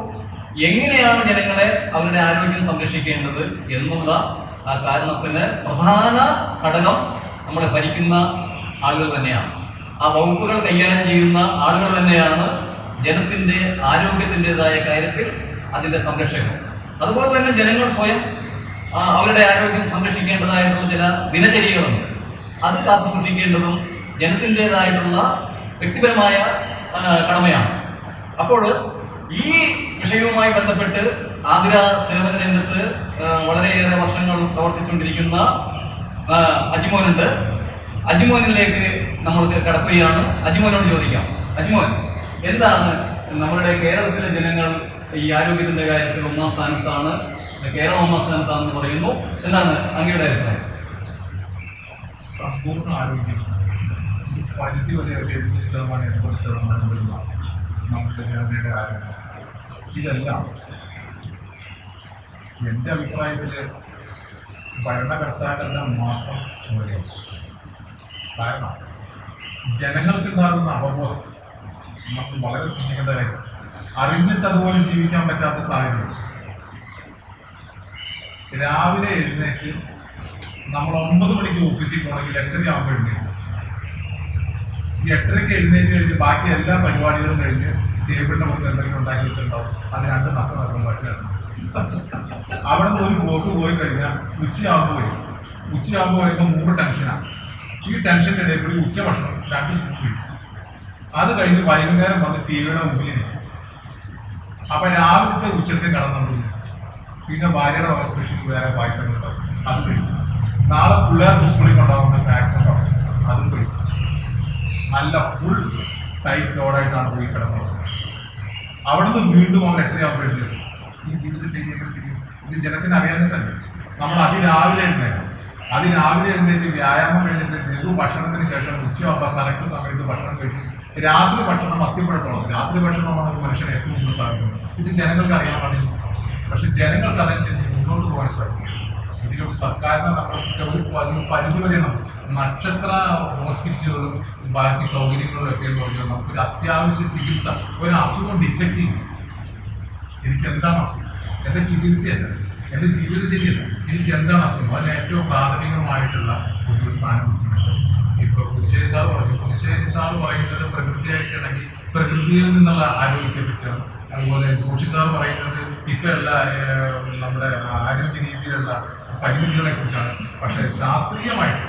എങ്ങനെയാണ് ജനങ്ങളെ അവരുടെ ആരോഗ്യം സംരക്ഷിക്കേണ്ടത് എന്നുള്ള ആ കാരണത്തിന് പ്രധാന ഘടകം നമ്മളെ ഭരിക്കുന്ന ആളുകൾ തന്നെയാണ്. ആ വകുപ്പുകൾ കൈകാര്യം ചെയ്യുന്ന ആളുകൾ തന്നെയാണ് ജനത്തിന്റെ ആരോഗ്യത്തിന്റെതായ കാര്യത്തിൽ അതിന്റെ സംരക്ഷകർ. അതുപോലെ തന്നെ ജനങ്ങൾ സ്വയം അവരുടെ ആരോഗ്യം സംരക്ഷിക്കേണ്ടതായിട്ടുള്ള ചില ദിനചര്യകളുണ്ട്. അത് കാത്തു സൂക്ഷിക്കേണ്ടതും ജനത്തിന്റെതായിട്ടുള്ള വ്യക്തിപരമായ കടമയാണ്. അപ്പോൾ ഈ വിഷയവുമായി ബന്ധപ്പെട്ട് ആതിര സേവന രംഗത്ത് വളരെയേറെ വർഷങ്ങൾ പ്രവർത്തിച്ചുകൊണ്ടിരിക്കുന്ന അജിമോനുണ്ട്. അജിമോനിലേക്ക് നമ്മൾ കടക്കുകയാണ്. അജിമോനോട് ചോദിക്കാം. അജിമോൻ എന്താണ് നമ്മുടെ കേരളത്തിലെ ജനങ്ങൾ ഈ ആരോഗ്യത്തിന്റെ കാര്യത്തിൽ ഒന്നാം സ്ഥാനത്താണ് കേരളം ഒന്നാം സ്ഥാനത്താണെന്ന് പറയുന്നു. എന്താണ് അങ്ങയുടെ അഭിപ്രായം? സമ്പൂർണ ആരോഗ്യം. പരിധി വരെ ഒരു എഴുപത് ശതമാനം എൺപത് ശതമാനം വരുന്ന നമ്മുടെ ജനതയുടെ ആരോഗ്യം. ഇതെല്ലാം എന്റെ അഭിപ്രായത്തിൽ ഭരണകർത്താക്കളുടെ മാത്രം ചുമതലയാണ്. കാരണം ജനങ്ങൾക്കുണ്ടാകുന്ന അവബോധം നമ്മൾ വളരെ ശ്രദ്ധിക്കേണ്ട കാര്യം അറിഞ്ഞിട്ട് അതുപോലെ ജീവിക്കാൻ പറ്റാത്ത സാഹചര്യം. രാവിലെ എഴുന്നേറ്റ് നമ്മൾ ഒമ്പത് മണിക്ക് ഓഫീസിൽ പോകണമെങ്കിൽ എട്ടര ആകുമ്പോൾ എഴുന്നേറ്റ്. ഈ എട്ടരയ്ക്ക് എഴുന്നേറ്റ് കഴിഞ്ഞ് ബാക്കി എല്ലാ പരിപാടികളും കഴിഞ്ഞ് ടേബിളിന്റെ മുകളിൽ എന്തെങ്കിലും ഉണ്ടാക്കി വെച്ചിട്ടുണ്ടാവും അത് രണ്ട് നക്ക നക്കം പറ്റുകയാണ് അവിടെ നിന്ന് ഒരു പോക്ക് പോയി കഴിഞ്ഞാൽ ഉച്ചയാകുമ്പോൾ വരും. ഉച്ചയാകുമ്പോൾ വരുമ്പോൾ മൂന്ന് ടെൻഷനാണ് ഈ ടെൻഷന്റെ ഇടയിൽ കൂടി ഉച്ച ഭക്ഷണം രണ്ട് സ്പൂൺ അത് കഴിഞ്ഞ് വൈകുന്നേരം വന്ന് ടി വിയുടെ മുമ്പിൽ ഇരിക്കും. അപ്പൊ രാവിലത്തെ ഉച്ചത്തെ കടന്നു പിന്നെ ഭാര്യയുടെ വക സ്പെഷ്യൽ വേറെ പായസങ്ങളുണ്ടാവും അത് കഴിക്കും. നാളെ പിള്ളേർക്ക് സ്കൂളിൽ കൊണ്ടാവുന്ന സ്നാക്സ് ഉണ്ടാവും അതും കഴിക്കും. നല്ല ഫുൾ ടൈറ്റ് ലോഡായിട്ടാണ് പോയി കിടന്നത്. അവിടെ നിന്ന് വീണ്ടും അവൻ എട്ടരയാകുമ്പോൾ എഴുന്നേക്കും ഈ ജീവിത ശൈലി എങ്ങനെ ഇത് ജനത്തിന് അറിയാതിട്ടല്ലേ നമ്മൾ അതിരാവിലെ എഴുന്നേക്കും അതിരാവിലെ എഴുന്നേറ്റ് വ്യായാമം കഴിഞ്ഞിട്ട് ലഘു ഭക്ഷണത്തിന് ശേഷം ഉച്ചയാകുമ്പോൾ കറക്റ്റ് സമയത്ത് ഭക്ഷണം കഴിച്ച് രാത്രി ഭക്ഷണം അത്യപ്പെടുത്തണം രാത്രി ഭക്ഷണമാണ് ഒരു മനുഷ്യനെ ഏറ്റവും മുന്നോട്ടാക്കുന്നത് ഇത് ജനങ്ങൾക്ക് അറിയാൻ പാടില്ല. പക്ഷെ ജനങ്ങൾക്ക് അതനുസരിച്ച് മുന്നോട്ട് പോകാൻ സാധിക്കും. ഇതിലും സർക്കാരിനെ നമ്മൾ ഒരു പരി- പരിധി വരെ നക്ഷത്ര ഹോസ്പിറ്റലുകളും ബാക്കി സൗകര്യങ്ങളും ഒക്കെ എന്ന് പറഞ്ഞാൽ നമുക്കൊരു അത്യാവശ്യ ചികിത്സ ഒരു അസുഖം ഡിറ്റക്ട് ചെയ്യും. എനിക്ക് എന്താണ് അസുഖം? എന്റെ ചികിത്സയല്ല. എന്റെ ജീവിതചര്യല്ല എനിക്ക് എന്താണ് അസുഖം? അതിന് ഏറ്റവും പ്രാഥമികമായിട്ടുള്ള ഒരു സ്ഥാനം ഇപ്പോൾ പുതുശ്ശേരി സാർ പറഞ്ഞു. പുതുശ്ശേരി സാർ പറയുന്നത് പ്രകൃതിയായിട്ടിണങ്ങി പ്രകൃതിയിൽ നിന്നുള്ള ആരോഗ്യത്തെ പറ്റിയാണ്. അതുപോലെ ജോഷി സാർ പറയുന്നത് ഇപ്പൊ നമ്മുടെ ആരോഗ്യ രീതിയിലുള്ള പരിമിതികളെ കുറിച്ചാണ്. പക്ഷെ ശാസ്ത്രീയമായിട്ട്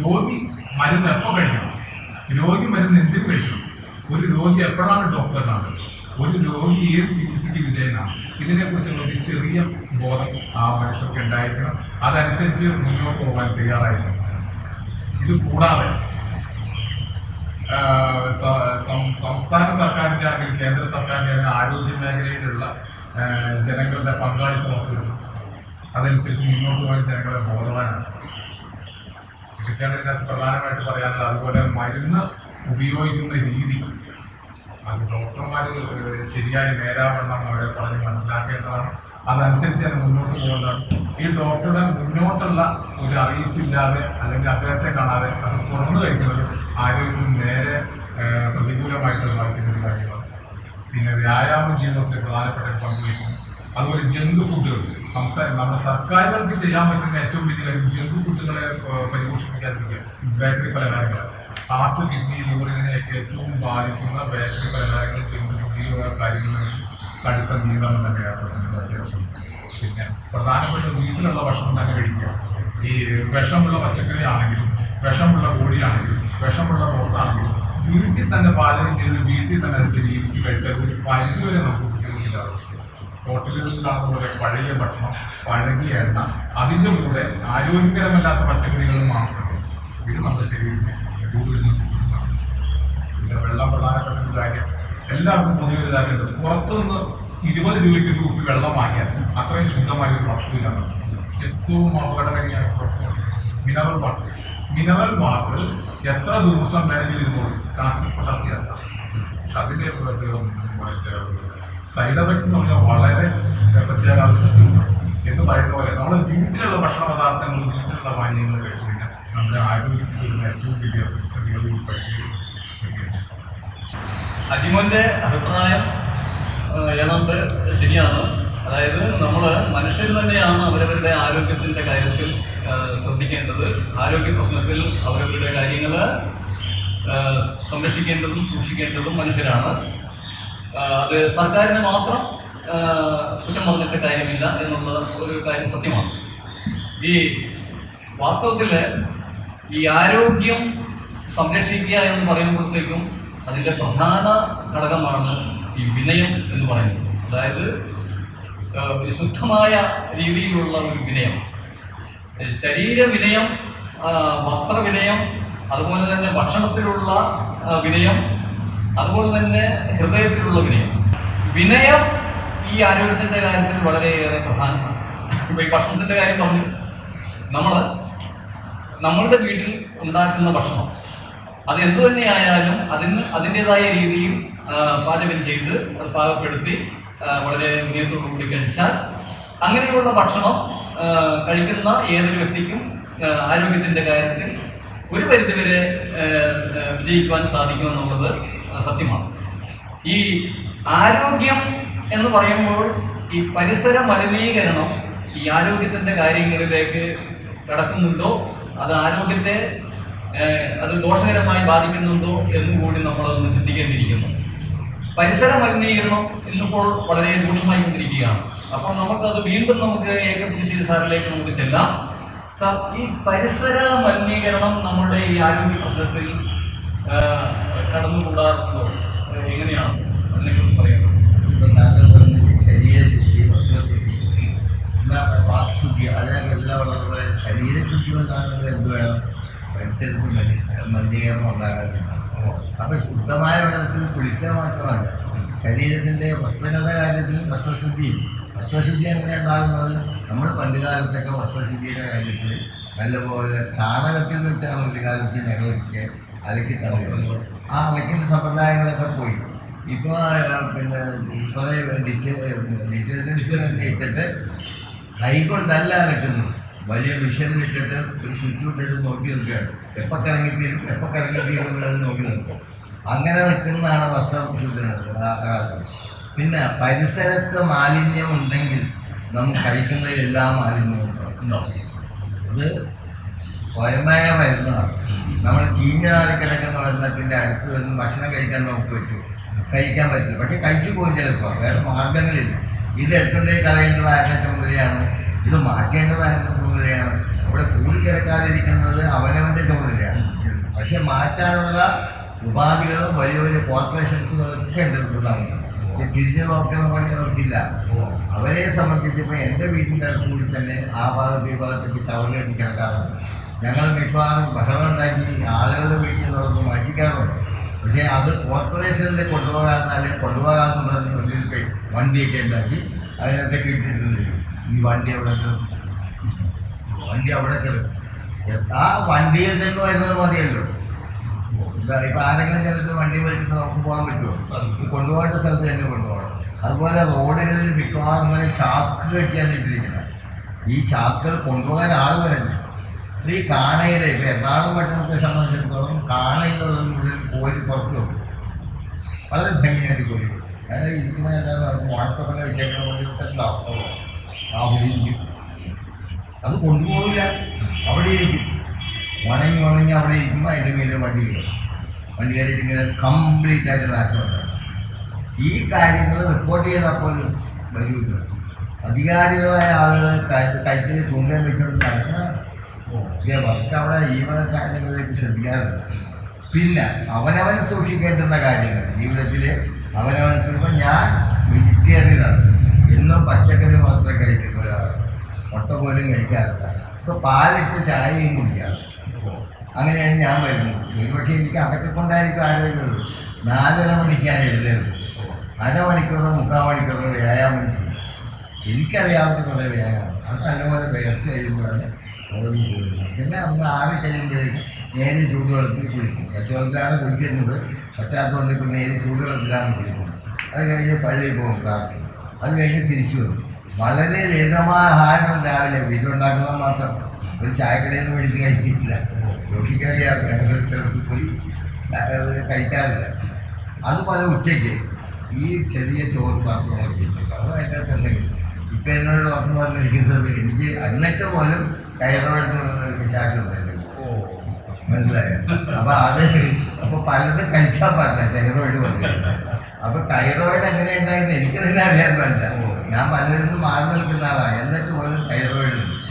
രോഗി മരുന്ന് എപ്പോൾ കഴിക്കണം? രോഗി മരുന്ന് എന്തിനു കഴിക്കണം? ഒരു രോഗി എപ്പോഴാണ് ഡോക്ടറിനാണ്? ഒരു രോഗി ഏത് ചികിത്സയ്ക്ക് വിധേയനാണ്? ഇതിനെക്കുറിച്ചുള്ള ഒരു ചെറിയ ബോധം ആ മനുഷ്യർക്ക് ഉണ്ടായിരിക്കണം. അതനുസരിച്ച് മുന്നോട്ട് പോകാൻ തയ്യാറായിരിക്കണം. ഇത് കൂടാതെ സംസ്ഥാന സർക്കാരിന്റെ ആണെങ്കിൽ കേന്ദ്ര സർക്കാരിന്റെ ആണെങ്കിൽ ആരോഗ്യ മേഖലയിലുള്ള ജനങ്ങളുടെ പങ്കാളിത്തം ഉറപ്പുവരുന്നു അതനുസരിച്ച് മുന്നോട്ട് പോകാൻ ജനങ്ങളെ ബോധവാനാണ്. ഇതൊക്കെയാണ് ഇതിനകത്ത് പ്രധാനമായിട്ട് പറയാനുള്ളത്. അതുപോലെ മരുന്ന് ഉപയോഗിക്കുന്ന രീതി. അത് ഡോക്ടർമാർ ശരിയായി നേരാവണ്ണം അവരെ പറഞ്ഞ് മനസ്സിലാക്കേണ്ടതാണ്. അതനുസരിച്ച് തന്നെ മുന്നോട്ട് പോകുന്നതാണ് ഈ ഡോക്ടറുടെ മുന്നോട്ടുള്ള ഒരു അറിയിപ്പില്ലാതെ അല്ലെങ്കിൽ അദ്ദേഹത്തെ കാണാതെ അത് തുറന്നു കഴിക്കുന്നത് ആരോഗ്യത്തിന് നേരെ പ്രതികൂലമായിട്ട് ബാധിക്കുന്ന ഒരു കാര്യമാണ്. പിന്നെ വ്യായാമം ചെയ്യുന്നതൊക്കെ പ്രധാനപ്പെട്ട പങ്ക് വഹിക്കുന്നു അതുപോലെ ജങ്ക് ഫുഡുകൾ. സംസ്ഥാന നമ്മുടെ സർക്കാരുകൾക്ക് ചെയ്യാൻ പറ്റുന്ന ഏറ്റവും വലിയ കാര്യം ജങ്ക് ഫുഡുകളെ പരിപോഷിപ്പിക്കാതിരിക്കുക. ബേക്കറി പലഹാരങ്ങൾ. ഹാർട്ട് കിഡ്നി ലിവർ ഇതിനെയൊക്കെ ഏറ്റവും ബാധിക്കുന്ന ബേക്കറി പലഹാരങ്ങൾ ജങ്ക് ഫുഡ് കാര്യങ്ങളിൽ കടുത്ത നിയന്ത്രണം തന്നെ ഏർപ്പെടുത്തുന്നത് പിന്നെ പ്രധാനപ്പെട്ട വീട്ടിലുള്ള ഭക്ഷണം തന്നെ കഴിക്കുക. ഈ വിഷമുള്ള പച്ചക്കറി ആണെങ്കിലും വിഷമുള്ള കോഴിയാണെങ്കിലും വിഷമുള്ള പോത്താണെങ്കിലും വീട്ടിൽ തന്നെ പാചകം ചെയ്ത് വീട്ടിൽ തന്നെ അതിന്റെ രീതിക്ക് കഴിച്ചാൽ ഒരു പരിധി വരെ നമുക്ക് ബുദ്ധിമുട്ടില്ല. ഹോട്ടലുകളിൽ കാണുന്ന പോലെ പഴയ ഭക്ഷണം പഴകിയ എണ്ണ അതിന്റെ കൂടെ ആരോഗ്യകരമല്ലാത്ത പച്ചക്കറികളും മാംസങ്ങളും ഇത് നമ്മുടെ ശരീരത്തിന് കൂടുതൽ പിന്നെ വെള്ളം പ്രധാനപ്പെട്ട ഒരു കാര്യം എല്ലാവർക്കും പൊതുവെ ഇതാക്കേണ്ടത് പുറത്തുനിന്ന് ഇരുപത് രൂപയ്ക്ക് ഒരു കുപ്പി വെള്ളം വാങ്ങിയാൽ അത്രയും ശുദ്ധമായ ഒരു വസ്തുവില്ല ഏറ്റവും അപകടകാരിയായ വസ്തു മിനറൽ വാട്ടർ. മിനറൽ വാട്ടർ എത്ര ദിവസം വേണമെങ്കിലും ഇരുന്നോളൂ കാസ്റ്റിക് പൊട്ടാസി അല്ല അതിന്റെ സൈഡ് എഫക്ട്സ് എന്ന് പറഞ്ഞാൽ വളരെ പ്രത്യേകത എന്ന് പറയുന്ന പോലെ നമ്മൾ വീട്ടിലുള്ള ഭക്ഷണ പദാർത്ഥങ്ങൾ വീട്ടിലുള്ള പാനീയങ്ങൾ കഴിച്ചു കഴിഞ്ഞാൽ നമ്മുടെ ആരോഗ്യത്തിൽ വരുന്ന ഏറ്റവും വലിയ പ്രതിസന്ധികൾ ഈ പരിഹരിക്കും അജിമോന്റെ അഭിപ്രായം ഏതാണ്ട് ശരിയാണ്. അതായത് നമ്മൾ മനുഷ്യർ തന്നെയാണ് അവരവരുടെ ആരോഗ്യത്തിന്റെ കാര്യത്തിൽ ശ്രദ്ധിക്കേണ്ടത്. ആരോഗ്യ പ്രശ്നത്തിൽ അവരവരുടെ കാര്യങ്ങൾ സംരക്ഷിക്കേണ്ടതും സൂക്ഷിക്കേണ്ടതും മനുഷ്യരാണ്. അത് സർക്കാരിന് മാത്രം കുറ്റം പറഞ്ഞിട്ട് കാര്യമില്ല എന്നുള്ള ഒരു കാര്യം സത്യമാണ്. ഈ വാസ്തവത്തിൽ ഈ ആരോഗ്യം സംരക്ഷിക്കുക എന്ന് പറയുമ്പോഴത്തേക്കും അതിന്റെ പ്രധാന ഘടകമാണ് ഈ വിനയം എന്ന് പറയുന്നത്. അതായത് ശുദ്ധമായ രീതിയിലുള്ള ഒരു വിനയം. ശരീരവിനയം ശരീര വിനയം വസ്ത്ര വസ്ത്രവിനയം അതുപോലെ തന്നെ ഭക്ഷണത്തിലുള്ള വിനയം അതുപോലെ തന്നെ ഹൃദയത്തിലുള്ള വിനയം. വിനയം ഈ ആരോഗ്യത്തിന്റെ കാര്യത്തിൽ വളരെയേറെ പ്രധാനമാണ്. ഇപ്പോൾ ഈ ഭക്ഷണത്തിന്റെ കാര്യം പറഞ്ഞു. നമ്മൾ നമ്മളുടെ വീട്ടിൽ ഉണ്ടാക്കുന്ന ഭക്ഷണം അത് എന്തു തന്നെയായാലും അതിന് അതിന്റെതായ രീതിയിൽ പാചകം ചെയ്ത് അത് പാകപ്പെടുത്തി വളരെ വിനയത്തോടു കൂടി കഴിച്ചാൽ അങ്ങനെയുള്ള ഭക്ഷണം കഴിക്കുന്ന ഏതൊരു വ്യക്തിക്കും ആരോഗ്യത്തിന്റെ കാര്യത്തിൽ ഒരു പരിധിവരെ വിജയിക്കുവാൻ സാധിക്കുമെന്നുള്ളത് സത്യമാണ്. ഈ ആരോഗ്യം എന്ന് പറയുമ്പോൾ ഈ പരിസര മലിനീകരണം ഈ ആരോഗ്യത്തിന്റെ കാര്യങ്ങളിലേക്ക് കടക്കുന്നുണ്ടോ? അത് ആരോഗ്യത്തെ അത് ദോഷകരമായി ബാധിക്കുന്നുണ്ടോ എന്ന് കൂടി നമ്മളൊന്ന് ചിന്തിക്കേണ്ടിയിരിക്കുന്നു. പരിസര മലിനീകരണം ഇന്നിപ്പോൾ വളരെ രൂക്ഷമായി കൊണ്ടിരിക്കുകയാണ് അപ്പോൾ നമുക്കത് വീണ്ടും നമുക്ക് എ കെ സാറിലേക്ക് നമുക്ക് ചെല്ലാം. സാർ ഈ പരിസര മലിനീകരണം നമ്മുടെ ഈ ആരോഗ്യ പ്രശ്നത്തിൽ കടന്നുകൂടാറുണ്ടോ? എങ്ങനെയാണ് അതിനെക്കുറിച്ച് പറഞ്ഞില്ലേ ശരീരശുദ്ധി വസ്ത്രശുദ്ധി എന്നാ വാക്ശുദ്ധി അതിനൊക്കെ എല്ലാം ഉള്ളതുപോലെ ശരീരശുദ്ധി ഉണ്ടാകുന്നത് എന്ത് വേണം? മലി മലിനീകരണം ഉണ്ടാകാറില്ല അപ്പം ശുദ്ധമായ വെള്ളത്തിൽ കുളിക്കുക മാത്രമല്ല ശരീരത്തിന്റെ വസ്ത്രങ്ങളുടെ കാര്യത്തിൽ വസ്ത്രശുദ്ധി. വസ്ത്രശുദ്ധി എങ്ങനെ ഉണ്ടാകുന്നത്? നമ്മൾ പണ്ടുകാലത്തൊക്കെ വസ്ത്രശുദ്ധിയുടെ കാര്യത്തിൽ നല്ലപോലെ ചാണകത്തിൽ വെച്ചാണ് ഒരു കാലത്ത് ഞങ്ങളൊക്കെ അലക്കി തന്നത് ആ അലക്കിന്റെ സമ്പ്രദായങ്ങളൊക്കെ പോയി. ഇപ്പോൾ പിന്നെ കുറേ ഡിറ്റർജൻസ് ഇട്ടിട്ട് കൈകൊണ്ടല്ല അലക്കുന്നത്. വലിയ മിഷനിലിട്ടിട്ട് ഒരു സ്വിച്ച് ഇട്ടിട്ട് നോക്കി നിൽക്കുകയാണ്. എപ്പോൾ കറങ്ങി തീരും എപ്പോൾ കറങ്ങി തീരും എന്നുള്ളത് നോക്കി നിൽക്കും. അങ്ങനെ നിൽക്കുന്നതാണ് വസ്ത്രം ശുദ്ധീകരണം പിന്നെ പരിസരത്ത് മാലിന്യം ഉണ്ടെങ്കിൽ നമ്മൾ കഴിക്കുന്ന എല്ലാ മാലിന്യവും അത് സ്വയമേയ മരുന്നാണ്. നമ്മൾ ചീഞ്ഞാറി കിടക്കുന്ന മരുന്നത്തിന്റെ അടുത്ത് വരുന്ന ഭക്ഷണം കഴിക്കാൻ നമുക്ക് പറ്റും. കഴിക്കാൻ പറ്റില്ല. പക്ഷെ കഴിച്ചു പോകും ചിലപ്പോൾ. വേറെ മാർഗങ്ങളില്ല ഇത് എത്തുന്നേ കളയേണ്ടതായിരുന്ന ചുമതലയാണ്. ഇത് മാറ്റേണ്ടതായിരുന്ന ചുമതലയാണ്. അവിടെ കൂടിക്കിടക്കാതിരിക്കുന്നത് അവനവന്റെ ചുമതലയാണ്. പക്ഷെ മാറ്റാനുള്ള ഉപാധികളും വലിയ വലിയ കോർപ്പറേഷൻസും ഒക്കെ ഉണ്ട് സുഖമാണ് തിരിഞ്ഞു നോക്കുന്ന പണി നോക്കില്ല അവരെ സംബന്ധിച്ചിപ്പോൾ എന്റെ വീടിന്റെ അടുത്ത് കൂടി തന്നെ ആ ഭാഗത്ത് ഈ ഭാഗത്തേക്ക് ചവറ് കെട്ടി കിടക്കാറുണ്ട്. ഞങ്ങൾ മിക്കവാറും ബഹളം ഉണ്ടാക്കി ആളുകളുടെ വീട്ടിൽ നിന്ന് മാറ്റിക്കാറുണ്ട്. പക്ഷേ അത് കൊണ്ടുപോകാമെന്ന് പറഞ്ഞ് വലിയൊരു പൈ- വണ്ടിയൊക്കെ ഉണ്ടാക്കി അതിനകത്തേക്ക് ഇട്ടിട്ടുണ്ട് ഈ വണ്ടി അവിടെ വണ്ടി അവിടെ കിടക്കും ആ വണ്ടിയിൽ നിന്ന് വരുന്നത് മതിയല്ലോ ഇപ്പൊ ആരെങ്കിലും ചിലപ്പോൾ വണ്ടി വലിച്ചിട്ട് നമുക്ക് പോകാൻ പറ്റുമോ? ഈ കൊണ്ടുപോകേണ്ട സ്ഥലത്ത് തന്നെ കൊണ്ടുപോകണം. അതുപോലെ റോഡുകളിൽ മിക്കവാറും ഇങ്ങനെ ചാക്ക് കെട്ടിയാണ് ഇട്ടിരിക്കുന്നത്. ഈ ചാക്കുകൾ കൊണ്ടുപോകാൻ ആൾ വരണ്ടേ. ഈ കാണയുടെ ഇപ്പം എറണാകുളം പട്ടണത്തെ സംബന്ധിച്ചിടത്തോളം കാണയിലുള്ളത് മുഴുവൻ കോരി പുറത്തു വെക്കും വളരെ ഭംഗിയായിട്ട് കോരി. അതായത് ഇരിക്കുന്ന എല്ലാവരും മുഴത്തൊക്കെ വെച്ചേക്കണ പോലെ ഇരിക്കും അത് കൊണ്ടുപോകില്ല അവിടെ ഇരിക്കും ഉണങ്ങി ഉണങ്ങി അവിടെ ഇരിക്കുമ്പോൾ അതിന്റെ മേലെ വണ്ടി കയറും. വണ്ടി കയറിയിട്ട് ഇങ്ങനെ കംപ്ലീറ്റ് ആയിട്ട് നാശമുണ്ടാകും ഈ കാര്യങ്ങൾ റിപ്പോർട്ട് ചെയ്താൽ പോലും വലിയ അധികാരികളായ ആളുകൾ കയറ്റിൽ തുണ്ടം വെച്ചുകൊണ്ട് നടക്കുന്ന പക്ഷേ വർക്ക് അവിടെ ഈ വക കാര്യങ്ങളിലേക്ക് ശ്രദ്ധിക്കാറുണ്ട്. പിന്നെ അവനവൻ സൂക്ഷിക്കേണ്ടുന്ന കാര്യങ്ങൾ. ജീവിതത്തിൽ അവനവൻ സൂക്ഷിക്കുമ്പോൾ ഞാൻ വെജിറ്റേറിയനാണ് എന്നും പച്ചക്കറി മാത്രം കഴിക്കുന്ന ഒരാളാണ്. മുട്ട പോലും കഴിക്കാറില്ല. ഇപ്പോൾ പാലിട്ട് ചായയും കുടിക്കാറ്. അങ്ങനെയാണ് ഞാൻ വരുന്നത്. ഒരുപക്ഷെ എനിക്ക് അതൊക്കെ കൊണ്ടായിരിക്കും ആരോഗ്യമുള്ളൂ നാലര മണിക്കാണ് എഴുതരുത് അരമണിക്കൂറോ മുക്കാൽ മണിക്കൂറോ വ്യായാമം ചെയ്യും. എനിക്കറിയാവുന്ന കുറേ വ്യായാമം. അത് നല്ലപോലെ വേർത്ത് കഴിയുമ്പോഴാണ് പിന്നെ നമ്മൾ ആറി കഴിയുമ്പോഴേക്കും നേരെ ചൂടുവെള്ളത്തിൽ കുളിക്കും. പച്ചവെള്ളത്തിലാണ് കുളിച്ചിരുന്നത്. പറ്റാത്തതുകൊണ്ട് ഇപ്പോൾ നേരെ ചൂടുവെള്ളത്തിലാണ് കുളിക്കുന്നത്. അത് കഴിഞ്ഞ് പള്ളിയിൽ പോകും പ്രാർത്ഥിക്കും. അത് കഴിഞ്ഞ് തിരിച്ചു വരും. വളരെ ലളിതമായ ആഹാരം രാവിലെ. വീട്ടിലുണ്ടാക്കുന്നത് മാത്രം. ഒരു ചായക്കടയിൽ നിന്ന് മേടിച്ച് കഴിക്കില്ല ജോഷിക്കറിയാം ഞങ്ങൾ സ്ഥലത്ത് പോയി. കഴിക്കാറില്ല കഴിക്കാറില്ല. അതുപോലെ ഉച്ചയ്ക്ക് ഈ ചെറിയ ചോറ് മാത്രം കഴിക്കുന്നു അത് അതിന്റെ അകത്ത് എന്തെങ്കിലും. ഇപ്പം എന്നോട് പറഞ്ഞു പറഞ്ഞിരിക്കുന്നത് എനിക്ക് എന്നിട്ട് പോലും തൈറോയിഡ് ശാസ്ത്രം ഉണ്ടായിരുന്നു മനസ്സിലായോ? അപ്പം അത് അപ്പോൾ പലതും കഴിക്കാൻ പാടില്ല. ചെറുതായിട്ട് വന്നിട്ടുണ്ട്. അപ്പൊ തൈറോയിഡ് എങ്ങനെ ഉണ്ടായെന്ന് എനിക്ക് അറിയാൻ പറ്റില്ല ഞാൻ പലരും മാറി നിൽക്കുന്ന ആളാണ് എന്നിട്ട് പോലും തൈറോയിഡ് ഉണ്ട്